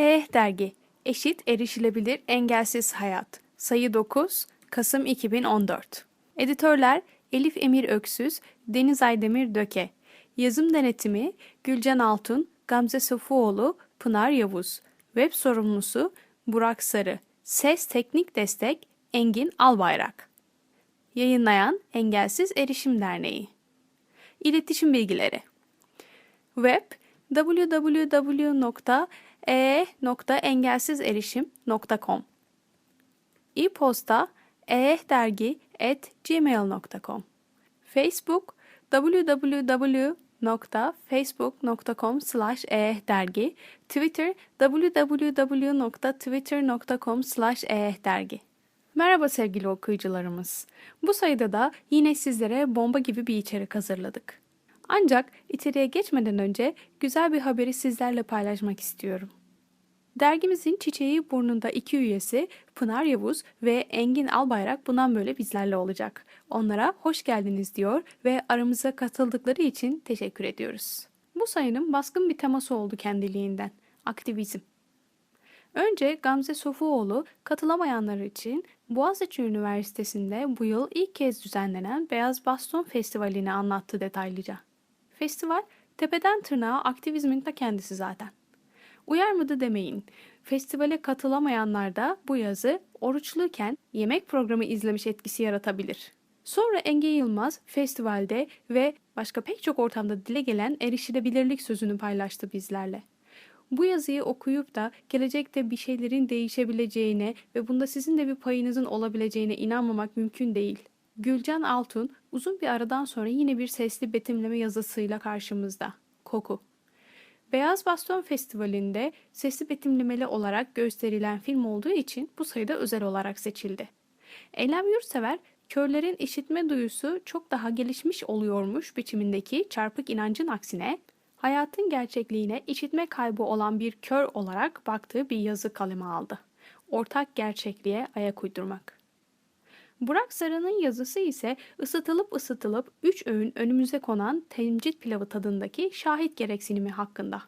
Eh Dergi Eşit Erişilebilir Engelsiz Hayat. Sayı 9 Kasım 2014 Editörler Elif Emir Öksüz, Deniz Aydemir Döke. Yazım Denetimi Gülcan Altun, Gamze Sofuoğlu, Pınar Yavuz. Web Sorumlusu Burak Sarı. Ses Teknik Destek Engin Albayrak. Yayınlayan Engelsiz Erişim Derneği. İletişim Bilgileri. Web www.e.engelsizerişim.com E-posta ehdergi@gmail.com Facebook www.facebook.com slash ehdergi Twitter www.twitter.com slash ehdergi Merhaba sevgili okuyucularımız. Bu sayıda da yine sizlere bomba gibi bir içerik hazırladık. Ancak içeriye geçmeden önce güzel bir haberi sizlerle paylaşmak istiyorum. Dergimizin çiçeği burnunda iki üyesi Pınar Yavuz ve Engin Albayrak bundan böyle bizlerle olacak. Onlara hoş geldiniz diyor ve aramıza katıldıkları için teşekkür ediyoruz. Bu sayının baskın bir teması oldu kendiliğinden. Aktivizm. Önce Gamze Sofuoğlu katılamayanlar için Boğaziçi Üniversitesi'nde bu yıl ilk kez düzenlenen Beyaz Baston Festivali'ni anlattı detaylıca. Festival tepeden tırnağa aktivizmin ta kendisi zaten. Uyarmadı demeyin. Festivale katılamayanlar da bu yazı oruçluyken yemek programı izlemiş etkisi yaratabilir. Sonra Enge Yılmaz festivalde ve başka pek çok ortamda dile gelen erişilebilirlik sözünü paylaştı bizlerle. Bu yazıyı okuyup da gelecekte bir şeylerin değişebileceğine ve bunda sizin de bir payınızın olabileceğine inanmamak mümkün değil. Gülcan Altun uzun bir aradan sonra yine bir sesli betimleme yazısıyla karşımızda. Koku. Beyaz Baston Festivali'nde sesli betimlemeli olarak gösterilen film olduğu için bu sayıda özel olarak seçildi. Eylem Yurtsever, körlerin işitme duyusu çok daha gelişmiş oluyormuş biçimindeki çarpık inancın aksine, hayatın gerçekliğine işitme kaybı olan bir kör olarak baktığı bir yazı kaleme aldı. Ortak gerçekliğe ayak uydurmak. Burak Sarı'nın yazısı ise ısıtılıp ısıtılıp üç öğün önümüze konan temcit pilavı tadındaki şahit gereksinimi hakkında.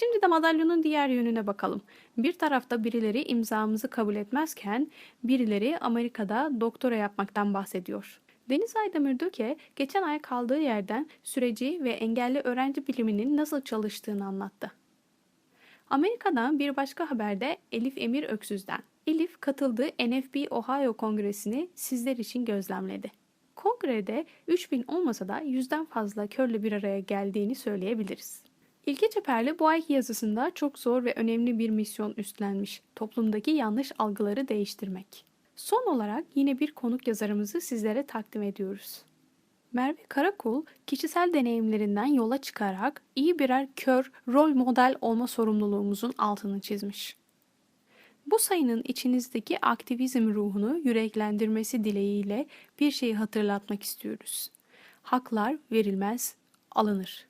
Şimdi de madalyonun diğer yönüne bakalım. Bir tarafta birileri imzamızı kabul etmezken birileri Amerika'da doktora yapmaktan bahsediyor. Deniz Aydemir Döke geçen ay kaldığı yerden süreci ve engelli öğrenci biliminin nasıl çalıştığını anlattı. Amerika'dan bir başka haberde Elif Emir Öksüz'den. Elif katıldığı NFB Ohio Kongresi'ni sizler için gözlemledi. Kongrede 3000 olmasa da yüzden fazla körle bir araya geldiğini söyleyebiliriz. İlke Çeperli bu ayki yazısında çok zor ve önemli bir misyon üstlenmiş. Toplumdaki yanlış algıları değiştirmek. Son olarak yine bir konuk yazarımızı sizlere takdim ediyoruz. Merve Karakul, kişisel deneyimlerinden yola çıkarak iyi birer kör rol model olma sorumluluğumuzun altını çizmiş. Bu sayının içinizdeki aktivizm ruhunu yüreklendirmesi dileğiyle bir şeyi hatırlatmak istiyoruz. Haklar verilmez, alınır.